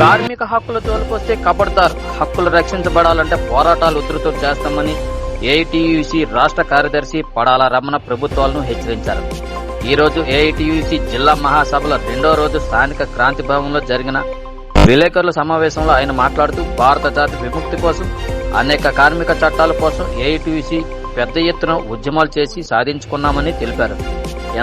కార్మిక హక్కుల తోలుకొస్తే కబడతారు. హక్కులు రక్షించబడాలంటే పోరాటాలు ఉధృతం చేస్తామని ఏఐటియుసి రాష్ట్ర కార్యదర్శి పడాల రమణ ప్రభుత్వాలను హెచ్చరించారు. ఈ రోజు ఏఐటియుసి జిల్లా మహాసభల రెండో రోజు స్థానిక క్రాంతి భవన్లో జరిగిన విలేకరుల సమావేశంలో ఆయన మాట్లాడుతూ భారత జాతి విముక్తి కోసం అనేక కార్మిక చట్టాల కోసం ఏఐటియుసి పెద్ద ఎత్తున ఉద్యమాలు చేసి సాధించుకున్నామని తెలిపారు.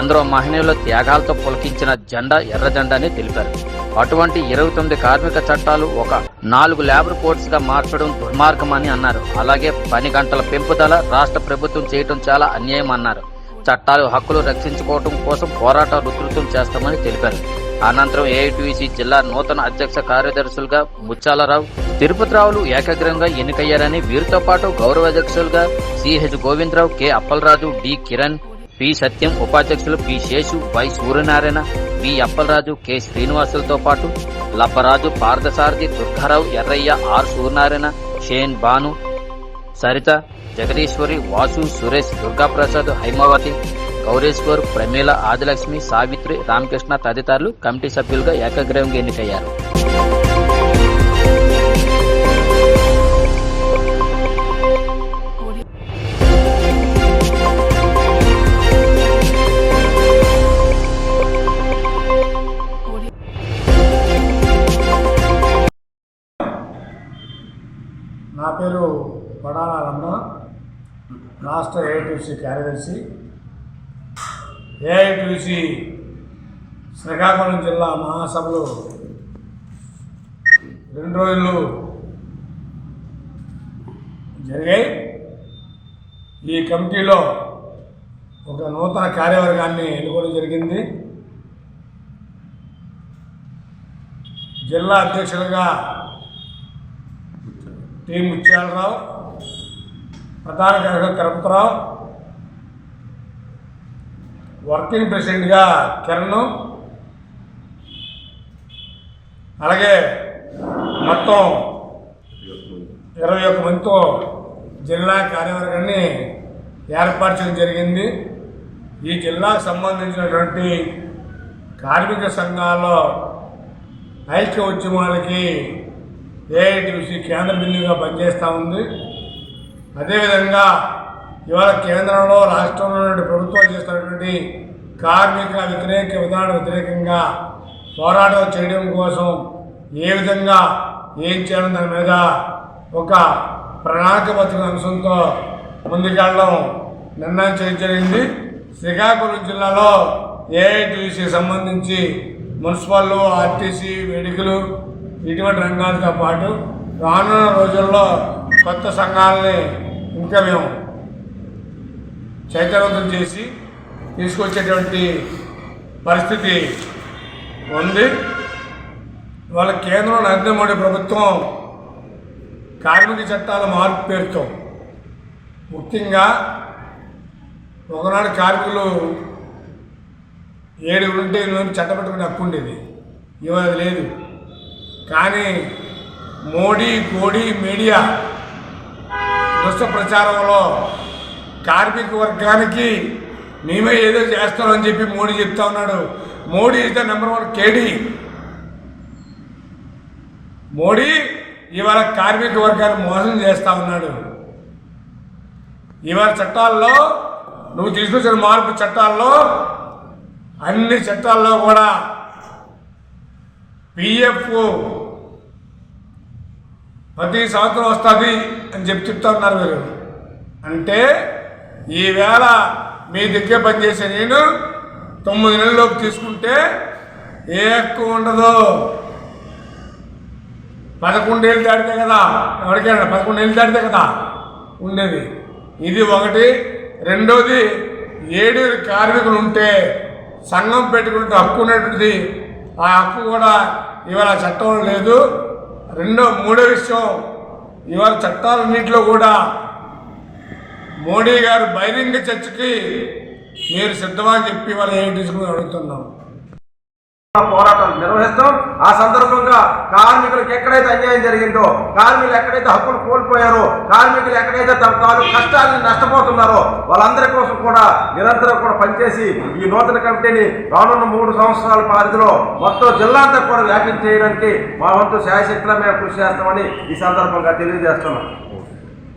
ఎందరో మహనీయుల త్యాగాలతో పులకించిన జెండా ఎర్ర జెండా అని తెలిపారు. అటువంటి ఇరవై తొమ్మిది కార్మిక చట్టాలు ఒక నాలుగు లేబర్ కోడ్స్గా మార్చడం దుర్మార్గమని అన్నారు. అలాగే పని గంటల పెంపుదల రాష్ట్ర ప్రభుత్వం చేయడం చాలా అన్యాయం అన్నారు. చట్టాలు హక్కులు రక్షించుకోవడం కోసం పోరాట ఉధృతం చేస్తామని తెలిపారు. అనంతరం ఏఐటీసీ జిల్లా నూతన అధ్యక్ష కార్యదర్శులుగా ముచ్చాలరావు తిరుపతిరావులు ఏకగ్రంగా ఎన్నికయ్యారని వీరితో పాటు గౌరవ అధ్యక్షులుగా CH Govindarao K Appalaraju D Kiran P Satyam ఉపాధ్యక్షులు P Seshu Y Suryanarayana V Appalaraju K శ్రీనివాసులతో పాటు లబ్బరాజు పార్థసారథి దుర్గారావు ఎర్రయ్య ఆర్ సూర్యనారాయణ షేన్ భాను సరిత జగదీశ్వరి వాసు సురేష్ దుర్గాప్రసాద్ హైమావతి గౌరేశ్వర్ ప్రమీల ఆదిలక్ష్మి సావిత్రి రామకృష్ణ తదితరులు కమిటీ సభ్యులుగా ఏకగ్రీవంగా ఎన్నికయ్యారు. పడాల రమణ రాష్ట్ర ఏఐటీసీ కార్యదర్శి ఏఐటీసీ శ్రీకాకుళం జిల్లా మహాసభలు రెండు రోజులు జరిగాయి. ఈ కమిటీలో ఒక నూతన కార్యవర్గాన్ని ఎన్నుకోవడం జరిగింది. జిల్లా అధ్యక్షులుగా టి ముత్యాలరావు ప్రధాన కార్యదర్శి కరపతరావు వర్కింగ్ ప్రెసిడెంట్గా కిరణ్ అలాగే మొత్తం ఇరవై ఒక్క మందితో జిల్లా కార్యవర్గాన్ని ఏర్పరచడం జరిగింది. ఈ జిల్లాకు సంబంధించినటువంటి కార్మిక సంఘాల్లో ఐక్య ఉద్యమాలకి ఏఐటీసీ కేంద్ర బిందువుగా పనిచేస్తూ ఉంది. అదేవిధంగా ఇవాళ కేంద్రంలో రాష్ట్రంలో ప్రభుత్వాలు చేస్తున్నటువంటి కార్మిక వ్యతిరేక విధాన వ్యతిరేకంగా పోరాటం చేయడం కోసం ఏ విధంగా ఏం చేయాలని దాని మీద ఒక ప్రణాళికబద్ధ అంశంతో ముందుకెళ్ళడం నిర్ణయం చేయడం శ్రీకాకుళం జిల్లాలో ఏఐటీసీకి సంబంధించి మున్సిపల్ ఆర్టీసీ వేడుకలు ఇటువంటి రంగాలతో పాటు రానున్న రోజుల్లో కొత్త సంఘాలని ఇంకా మేము చైతన్యవంతం చేసి తీసుకొచ్చేటువంటి పరిస్థితి ఉంది. వాళ్ళ కేంద్రంలో నరేంద్ర మోడీ ప్రభుత్వం కార్మిక చట్టాల మార్పు పేరుతో ముఖ్యంగా ఒకనాడు కార్మికులు ఏడు ఉంటే ఎనిమిది చట్టపెట్టుకునే హక్కు ఉండేది. ఇవాళ లేదు. కానీ మోడీ కోడి మీడియా దుష్ట ప్రచారంలో కార్మిక వర్గానికి మేమే ఏదో చేస్తామని చెప్పి మోడీ చెప్తా ఉన్నాడు. Modi is the number one KD. Modi ఇవాళ కార్మిక వర్గాన్ని మోసం చేస్తా ఉన్నాడు. ఇవాళ చట్టాల్లో నువ్వు తీసుకొచ్చిన మార్పు చట్టాల్లో అన్ని చట్టాల్లో కూడా పిఎఫ్ ప్రతి సంవత్సరం వస్తుంది అని చెప్పి చెప్తా ఉన్నారు మీరు అంటే ఈవేళ మీ దగ్గర పనిచేసే నేను తొమ్మిది నెలల్లోపు తీసుకుంటే ఏ ఎక్కువ ఉండదు. పదకొండేళ్ళు దాటితే కదా ఎవరికైనా పదకొండేళ్ళు దాటితే కదా ఉండేది. ఇది ఒకటి. రెండోది ఏడుగురు కార్మికులు ఉంటే సంఘం పెట్టుకుంటే హక్కు ఉన్నటువంటిది ఆ హక్కు కూడా ఇవాళ చట్టంలో లేదు. రెండో మూడో విషయం ఇవాళ చట్టాలన్నింటిలో కూడా మోడీ గారు బహిరంగ చర్చకి మీరు సిద్ధమని చెప్పి వాళ్ళు ఏం తీసుకుని అడుగుతున్నాం. పోరాటాలు నిర్వహిస్తాం. ఆ సందర్భంగా కార్మికులకు ఎక్కడైతే అన్యాయం జరిగిందో కార్మికులు ఎక్కడైతే హక్కులు కోల్పోయారో కార్మికులు ఎక్కడైతే తమ తాను కష్టాలను నష్టపోతున్నారో వాళ్ళందరి కోసం కూడా నిరంతరం కూడా పనిచేసి ఈ నూతన కమిటీని రానున్న మూడు సంవత్సరాల పరిధిలో మొత్తం జిల్లాంతా కూడా వ్యాపించేయడానికి మా వంతు శాయశక్తిలో మేము కృషి చేస్తామని ఈ సందర్భంగా తెలియజేస్తున్నాం.